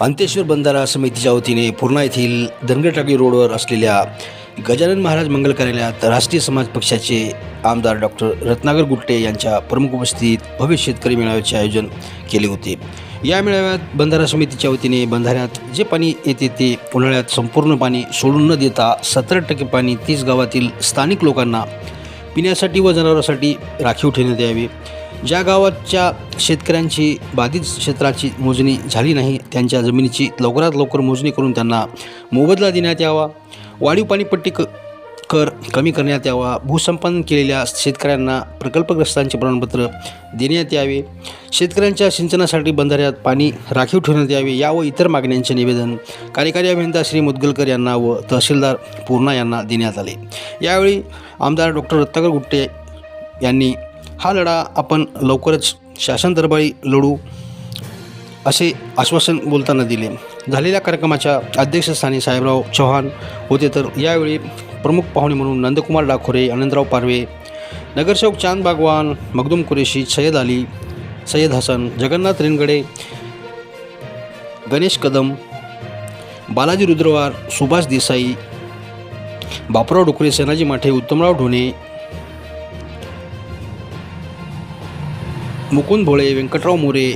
अंतेश्वर बंधारा समितीच्या वतीने पूर्णा येथील धनगरटाकळी रोडवर असलेल्या गजानन महाराज मंगल कार्यालयात राष्ट्रीय समाज पक्षाचे आमदार डॉक्टर रत्नाकर गुट्टे यांच्या प्रमुख उपस्थितीत भव्य शेतकरी मेळाव्याचे आयोजन केले होते. या मेळाव्यात बंधारा समितीच्या वतीने बंधाऱ्यात जे पाणी येते ते उन्हाळ्यात संपूर्ण पाणी सोडून न देता सत्तर टक्के पाणी तीस गावातील स्थानिक लोकांना पिण्यासाठी व जनावरांसाठी राखीव ठेवण्यात यावे. ज्या गावाच्या शेतकऱ्यांची बाधित क्षेत्राची मोजणी झाली नाही त्यांच्या जमिनीची लवकरात लवकर मोजणी करून त्यांना मोबदला देण्यात यावा. वाढीव पाणीपट्टी क कर कमी करण्यात यावा. भूसंपादन केलेल्या शेतकऱ्यांना प्रकल्पग्रस्तांचे प्रमाणपत्र देण्यात यावे. शेतकऱ्यांच्या सिंचनासाठी बंधाऱ्यात पाणी राखीव ठेवण्यात यावे. या व इतर मागण्यांचे निवेदन कार्यकारी अभियंता श्री मुदगलकर यांना व तहसीलदार पूर्णा यांना देण्यात आले. यावेळी आमदार डॉक्टर रत्नाकर गुट्टे यांनी हा लढा आपण लवकरच शासन दरबारी लढू असे आश्वासन बोलताना दिले. झालेल्या कार्यक्रमाच्या अध्यक्षस्थानी साहेबराव चव्हाण होते तर यावेळी प्रमुख पाहुणे म्हणून नंदकुमार डाखोरे आनंदराव पारवे नगरसेवक चांद बागवान मखदूम कुरेशी सय्यद अली सय्यद हसन जगन्नाथ रेनगडे गणेश कदम बालाजी रुद्रवार सुभाष देसाई बापराव डुकरे सेनाजी माठे उत्तमराव ढोणे मुकुंद भोळे व्यंकटराव मोरे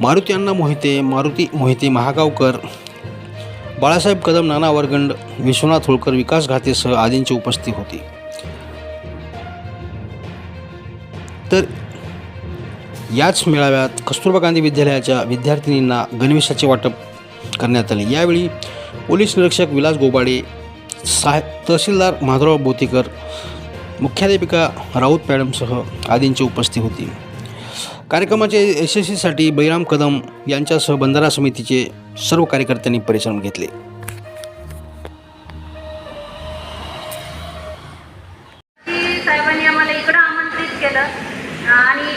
मारुती अण्णा मोहिते मारुती मोहिते महागावकर बाळासाहेब कदम नाना वरगंड विश्वनाथ होळकर विकास घातेसह आदींची उपस्थिती होती. तर याच मेळाव्यात कस्तुरबा गांधी विद्यालयाच्या विद्यार्थिनींना गणवेशाचे वाटप करण्यात आले. यावेळी पोलीस निरीक्षक विलास गोबाडे साहेब तहसीलदार माधवराव बोतीकर मुख्याध्यापिका राऊत मॅडमसह आदींची उपस्थिती होती. कार्यक्रमाच्या यशस्वीसाठी बैराम कदम यांच्यासह बंधारा समितीचे सर्व कार्यकर्त्यांनी परिश्रम घेतले. साहेबांनी आम्हाला इकडं आमंत्रित केलं. आणि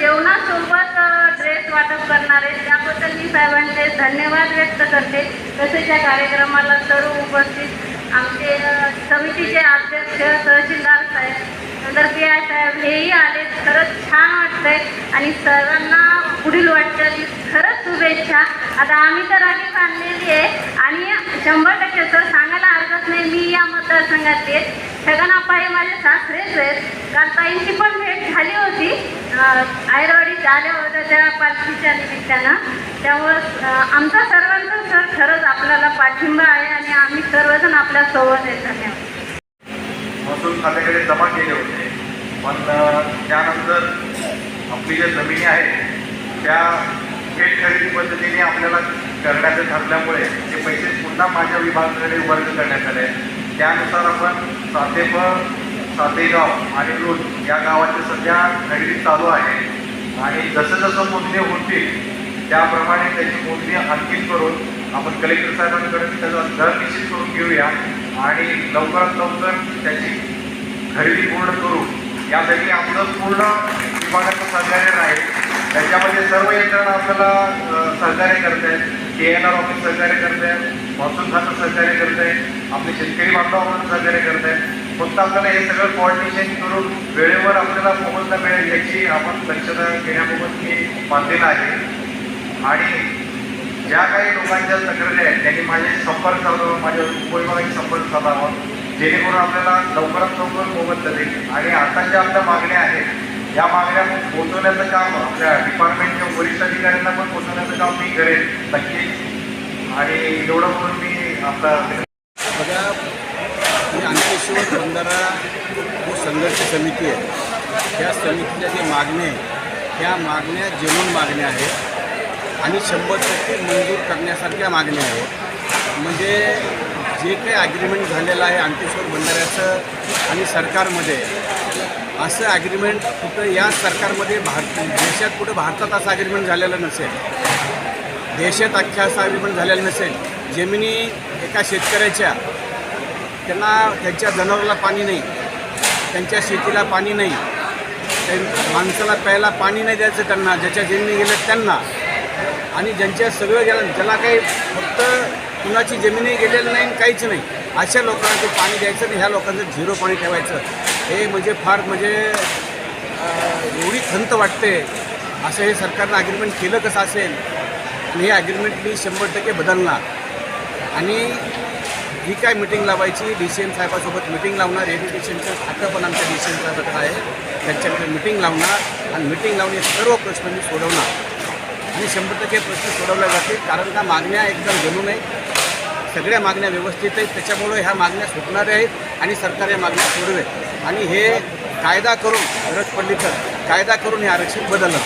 जेवणासोबत ड्रेस वाटप करणार आहे त्याबद्दल मी साहेबांचे धन्यवाद व्यक्त करते. तसेच या कार्यक्रमाला सर्व उपस्थित आमचे समितीचे अध्यक्ष तहसीलदार साहेब नंतर पी आय साहेब हेही आले. खरंच छान वाटतंय आणि सर्वांना पुढील वाटचाली खरंच शुभेच्छा. आता आम्ही तर राखी बांधलेली आहे. आणि शंभर टक्के सर सांगायला हरकत नाही मी या मतदारसंघातले छगन आप्पा हे माझे सासरेच आहेत काल ताईंची पण भेट झाली होती. आयरवाडीत आल्या होत्या त्या पालखीच्या निमित्तानं. त्यामुळं आमचा सर्वांचा सर खरंच आपल्याला पाठिंबा आहे आणि आम्ही सर्वजण आपल्यासोबत येत धन्यवाद महसूल खात्याकडे जमा केले होते. पण त्यानंतर आपली ज्या जमिनी आहेत त्या थेट खरेदी पद्धतीने आपल्याला करण्याचं ठरल्यामुळे ते पैसे पुन्हा माझ्या विभागाकडे वर्ग करण्यात आले. त्यानुसार आपण सातेप सातेगाव आणि रूट या गावाचे सध्या खरेदी चालू आहे. आणि जसं जसं मोजणी होतील त्याप्रमाणे त्याची मोजणी आणखी करून आपण कलेक्टर साहेबांकडे त्याचा दर निश्चित करून घेऊया. आणि लवकरात लवकर त्याची खरेदी पूर्ण करू यासाठी आपलं पूर्ण विभागाचं सहकार्य राहील त्याच्यामध्ये सर्व यंत्रणा आपल्याला सहकार्य करत आहेत के एन आर ऑफिस सहकार्य करत आहेत महसूल खातं सहकार्य करत आहे आपले शेतकरी बांधव आपण सहकार्य करत आहेत फक्त आपल्याला हे सगळं कॉर्डिनेशन करून वेळेवर आपल्याला मोबदला मिळेल याची आपण दक्षता घेण्याबाबत मी बांधलेलं आहे. आणि ज्या काही लोकांच्या तक्रारी आहेत त्यांनी माझे संपर्क साधावा माझ्या उपयोगाशी संपर्क साधावा जेणेकरून आपल्याला लवकरात लवकर मोबत देईल. आणि आता ज्या आपल्या मागण्या आहेत. या मागण्या पोचवण्याचं काम आपल्या डिपार्टमेंटच्या वरिष्ठ अधिकाऱ्यांना पण पोचवण्याचं काम मी करेन नक्कीच. आणि एवढं म्हणून मी आपला बघा ही अंकेश्वर बंधारा जो संघर्ष समिती आहे त्या समितीच्या जे मागण्या आहे त्या मागण्या जेवण मागण्या आहेत. आणि शंभर टक्के मंजूर करण्यासारख्या मागण्या आहेत. म्हणजे जे काही ॲग्रीमेंट झालेलं आहे अंकेश्वर बंधाऱ्याचं आणि सरकारमध्ये असं ॲग्रीमेंट कुठं या सरकारमध्ये भारत देशात कुठं भारतात असं ॲग्रीमेंट झालेलं नसेल. देशात अख्ख्या असं ॲग्रीमेंट झालेलं नसेल. जमिनी एका शेतकऱ्याच्या त्यांना त्यांच्या जनावराला पाणी नाही त्यांच्या शेतीला पाणी नाही त्या माणसाला प्यायला पाणी नाही द्यायचं त्यांना ज्याच्या जमिनी गेल्या त्यांना. आणि ज्यांच्या सगळं गेलं ज्याला काही फक्त कुणाची जमिनी गेलेलं नाही आणि काहीच नाही अशा लोकांना ते पाणी द्यायचं आणि ह्या लोकांचं झिरो पाणी ठेवायचं. हे म्हणजे फार म्हणजे एवढी खंत वाटते. असं हे सरकारनं अग्रीमेंट केलं कसं असेल? आणि हे ॲग्रीमेंट मी शंभर टक्के बदलणार. आणि ही काय मिटिंग लावायची? डी सी एम साहेबासोबत मिटिंग लावणार. एज्युकेशनचं खातं पण आमच्या डी सी एम साहेबाकडे आहे. त्यांच्याकडे मिटिंग लावणार. आणि मिटिंग लावून हे सर्व प्रश्न मी सोडवणार. आणि शंभर टक्के प्रश्न सोडवले जातील कारण का मागण्या एकदम जमू नये सगळ्या मागण्या व्यवस्थित आहेत त्याच्यामुळे ह्या मागण्या सुटणाऱ्या आहेत आणि सरकार या मागण्या सोडवेल. आणि हे कायदा करून गरज पडली तर कायदा करून हे आरक्षण बदललं.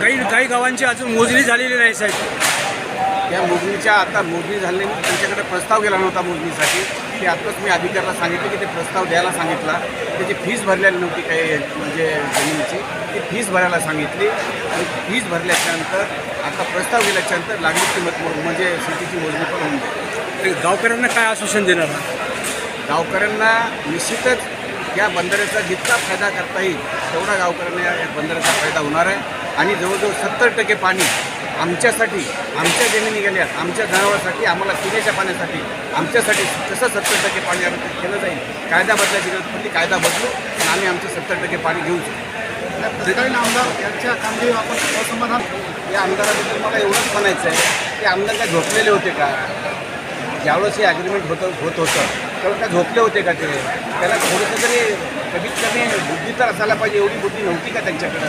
काही काही गावांची अजून मोजणी झालेली नाही साहेब. त्या मोजणीच्या आता मोजणी झाली नाही. त्यांच्याकडे प्रस्ताव गेला नव्हता मोजणीसाठी. ते आत्ताच मी अधिकाऱ्याला सांगितलं की ते प्रस्ताव द्यायला सांगितला. त्याची फीस भरलेली नव्हती काही म्हणजे जमिनीची. ती फीस भरायला सांगितली आणि फीस भरल्याच्यानंतर आता प्रस्ताव गेल्याच्यानंतर लागली किंमत म्हणजे शेतीची मोजणी पण होऊन जाईल. गावकऱ्यांना काय आश्वासन देणार गावकऱ्यांना निश्चितच या बंदराचा जितका फायदा करता येईल तेवढा गावकऱ्यांना या बंदराचा फायदा होणार आहे. आणि जवळजवळ सत्तर टक्के पाणी आमच्यासाठी आमच्या जमिनी गेल्या आमच्या जनावरांसाठी आम्हाला पिण्याच्या पाण्यासाठी आमच्यासाठी कसं सत्तर टक्के पाणी केलं जाईल कायदा बदलायची गरज पडली कायदा बदलू आणि आम्ही आमचं सत्तर टक्के पाणी घेऊ शकतो तत्कालीन आमदार यांच्या कामगिरी आपण असमाधान या आमदाराबद्दल मला एवढंच म्हणायचं आहे की आमदार काय झोपलेले होते का? ज्यावेळेस हे ॲग्रीमेंट होतं होत होतं त्यावेळेस काय झोपले होते का ते? त्याला थोडंसं तरी कमीत कमी बुद्धी तर असायला पाहिजे एवढी बुद्धी नव्हती का त्यांच्याकडं?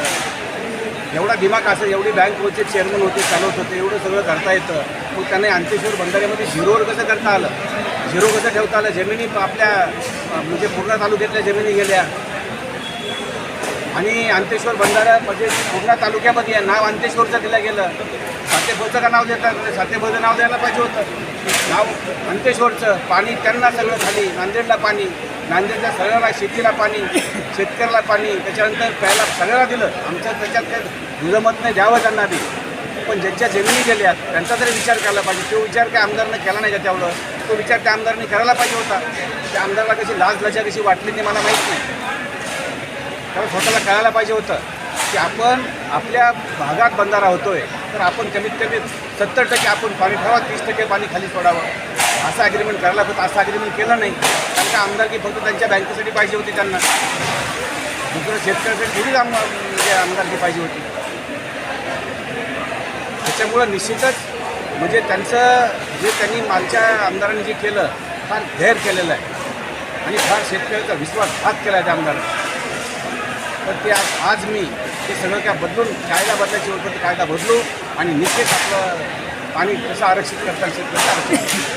एवढा दिमाग असं एवढी बँक होते चेअरमन होते चालवत होते एवढं सगळं करता येतं. मग त्यांना अंतेश्वर बंधाऱ्यामध्ये झिरोवर कसं करता आलं? झिरो कसं ठेवता आलं? जमिनी आपल्या म्हणजे पूर्ण तालुक्यातल्या जमिनी गेल्या. आणि अंतेश्वर बंधारा म्हणजे पूर्णा तालुक्यामध्ये आहे. नाव अंतेश्वरचं दिलं गेलं. सातेभरचं का नाव देतात सातेभरचं नाव द्यायला पाहिजे होतं. नाव अंतेश्वरचं. पाणी त्यांना सगळं खाली. नांदेडला पाणी. नांदेडच्या सगळ्याला शेतीला पाणी. शेतकऱ्याला पाणी. त्याच्यानंतर प्यायला सगळ्याला दिलं. आमचं त्याच्यात काही दुजमत नाही. द्यावं त्यांना बी. पण ज्यांच्या जमिनी गेल्यात त्यांचा तरी विचार करायला पाहिजे. तो विचार काय आमदारनं केला नाही का तेवढं तो विचार त्या आमदारांनी करायला पाहिजे होता. त्या आमदारला कशी लाज लजा कशी वाटली ते मला माहीत नाही. त्यामुळे स्वतःला कळायला पाहिजे होतं की आपण आपल्या भागात बंधारा होतोय तर आपण कमीत कमी सत्तर टक्के आपण पाणी ठेवा तीस टक्के पाणी खाली सोडावं. असं ॲग्रीमेंट करायला होतं असं ॲग्रीमेंट केलं नाही कारण का आमदारकी फक्त त्यांच्या बँकेसाठी पाहिजे होती त्यांना. दुसरं शेतकऱ्यासाठी थोडीच आम म्हणजे आमदारकी पाहिजे होती. त्याच्यामुळं निश्चितच म्हणजे त्यांचं जे त्यांनी मागच्या आमदारांनी जे केलं फार धैर्य केलेलं आहे. आणि फार शेतकऱ्याचा विश्वासघात केला आहे त्या आमदारांनी. तर ते आज आज मी ते सगळं काय बदलून कायदा बदलायची होतं ते कायदा बदलू आणि निश्चित आपलं पाणी कसं आरक्षित करता येईल आरक्षित